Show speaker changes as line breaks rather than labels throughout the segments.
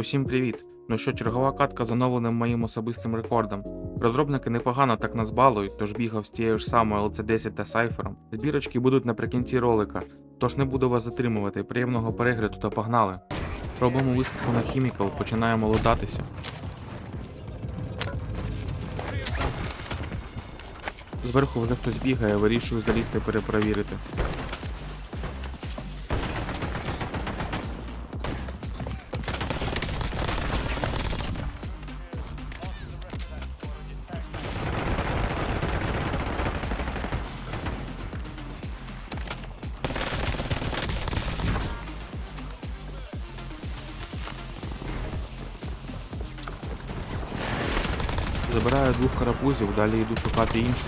Усім привіт! Ну що, чергова катка з оновленим моїм особистим рекордом. Розробники непогано так нас балують, тож бігав з тією ж самою LC10 та Сайфером. Збірочки будуть наприкінці ролика, тож не буду вас затримувати. Приємного перегляду та погнали. Робимо висадку на хімікал, починаємо лутатися. Зверху вже хтось бігає, вирішую залізти перепровірити. Забираю двох карапузів, далі йду шукати інших.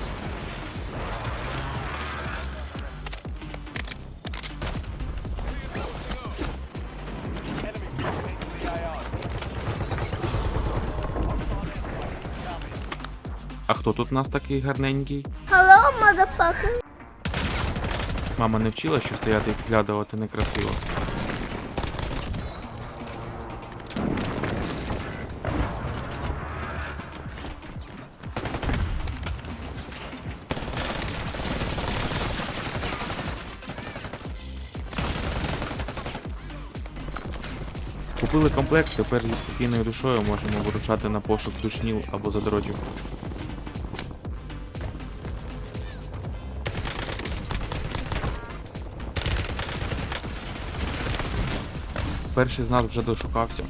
А хто тут у нас такий гарненький?
Hello, motherfucker.
Мама не вчила, що стояти і підглядувати некрасиво. Купили комплект, тепер зі спокійною душою можемо вирушати на пошук душнів або задротів. Перший з нас вже дошукався.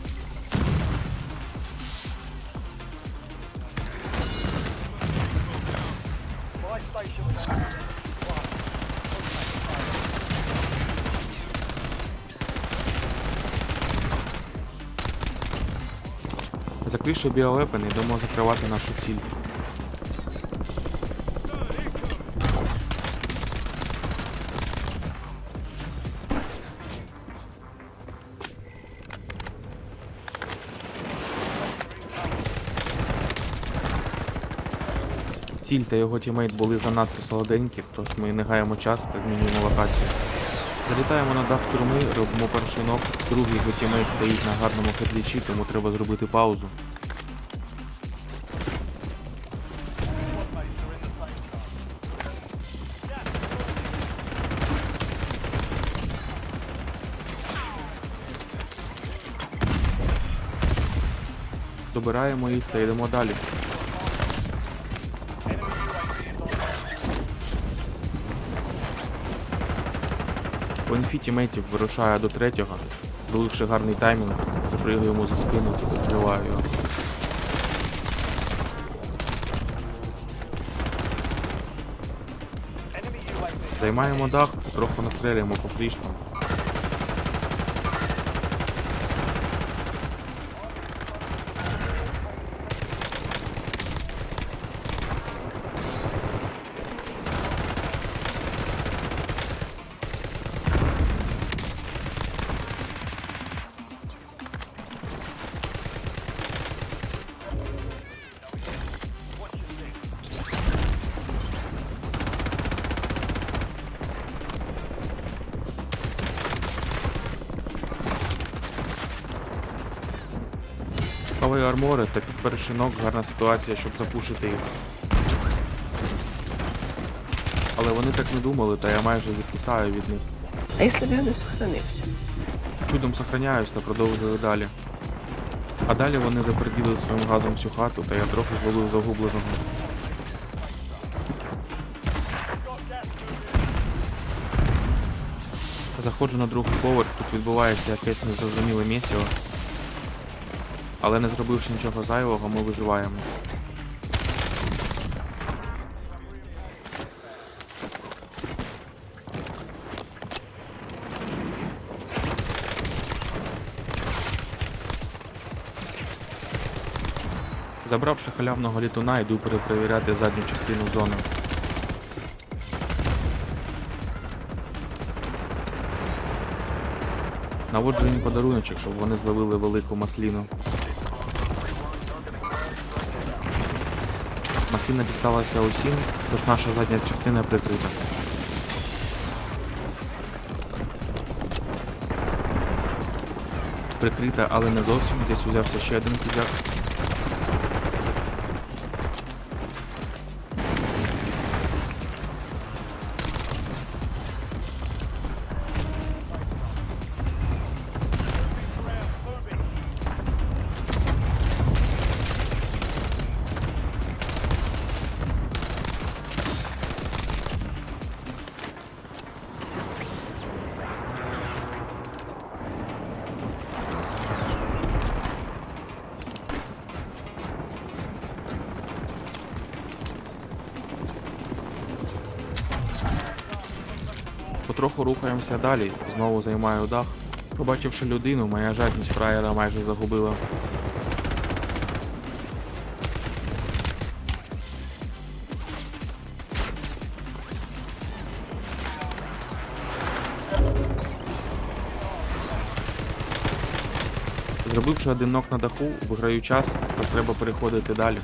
Закривши біовепен, йдемо закривати нашу ціль. Ціль та його тімейт були занадто солоденькі, тож ми не гаємо час та змінюємо локацію. Залітаємо на дах тюрми, робимо перший ног, другий його стоїть на гарному хедлічі, тому треба зробити паузу. Добираємо їх та йдемо далі. По інфі вирушає до третього, доливши гарний таймінг, запригаю йому за спину та закриваю його. Займаємо дах, трохи настрелюємо по флішкам. Хаваю армори та під першинок гарна ситуація, щоб запушити їх. Але вони так не думали, та я майже відписаю від них.
А если бы я не сохранився?
Чудом сохраняюсь та продовжую далі. А далі вони заперділи своїм газом всю хату, та я трохи звалив загубленого. Заходжу на другий поверх, тут відбувається якесь незрозуміле місіо. Але не зробивши нічого зайвого, ми виживаємо. Забравши халявного літуна, йду перепровіряти задню частину зони. Наводжу їм подаруночок, щоб вони зловили велику масліну. Масліна дісталася усім, тож наша задня частина прикрита. Прикрита, але не зовсім, десь узявся ще один кізяк. Потроху рухаємося далі, знову займаю дах. Побачивши людину, моя жадність фраєра майже загубила. Зробивши один нок на даху, виграю час, тож треба переходити далі.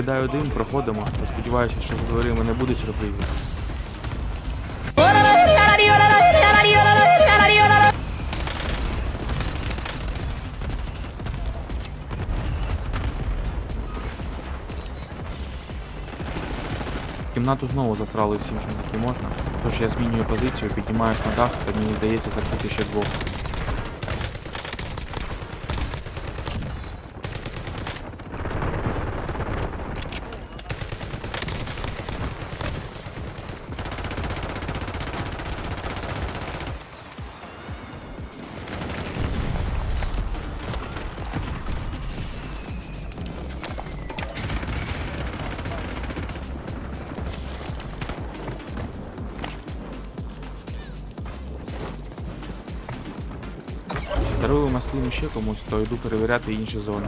Кидаю дим, проходимо, та сподіваюся, що за дверима не буде сюрпризів. Кімнату знову засрали всім, чим таки можна. Тож я змінюю позицію, піднімаюсь на дах, та мені вдається закрити ще двох. Дарую маслину ще комусь, то йду перевіряти інші зони.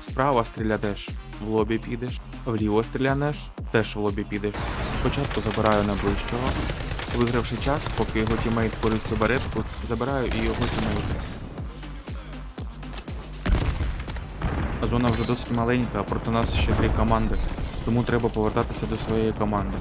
Справа стрілянеш, в лобі підеш, вліво стрілянеш, теж в лобі підеш. Спочатку забираю найближчого. Вигравши час, поки його тімейт курив сигаретку, забираю і його тімейта. Зона вже досить маленька, проти нас ще три команди, тому треба повертатися до своєї команди.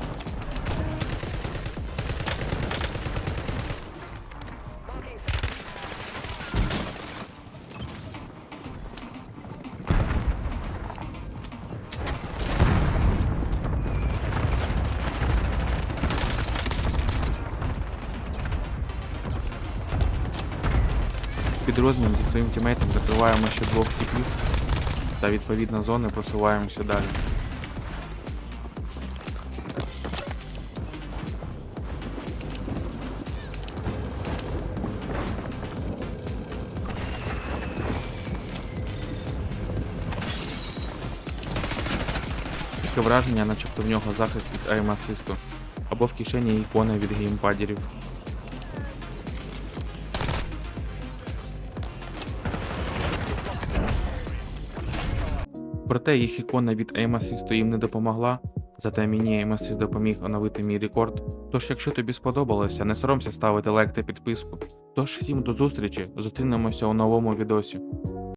Під розмін зі своїм тімейтом закриваємо ще двох типів та відповідно зони просуваємося далі. Таке враження, начебто в нього захист від aim асисту або в кишені ікони від геймпадерів. Проте їх ікона від Aim їм не допомогла, зате мені Aim допоміг оновити мій рекорд. Тож, якщо тобі сподобалося, не соромся ставити лайк та підписку. Тож всім до зустрічі, зустрінемося у новому відосі.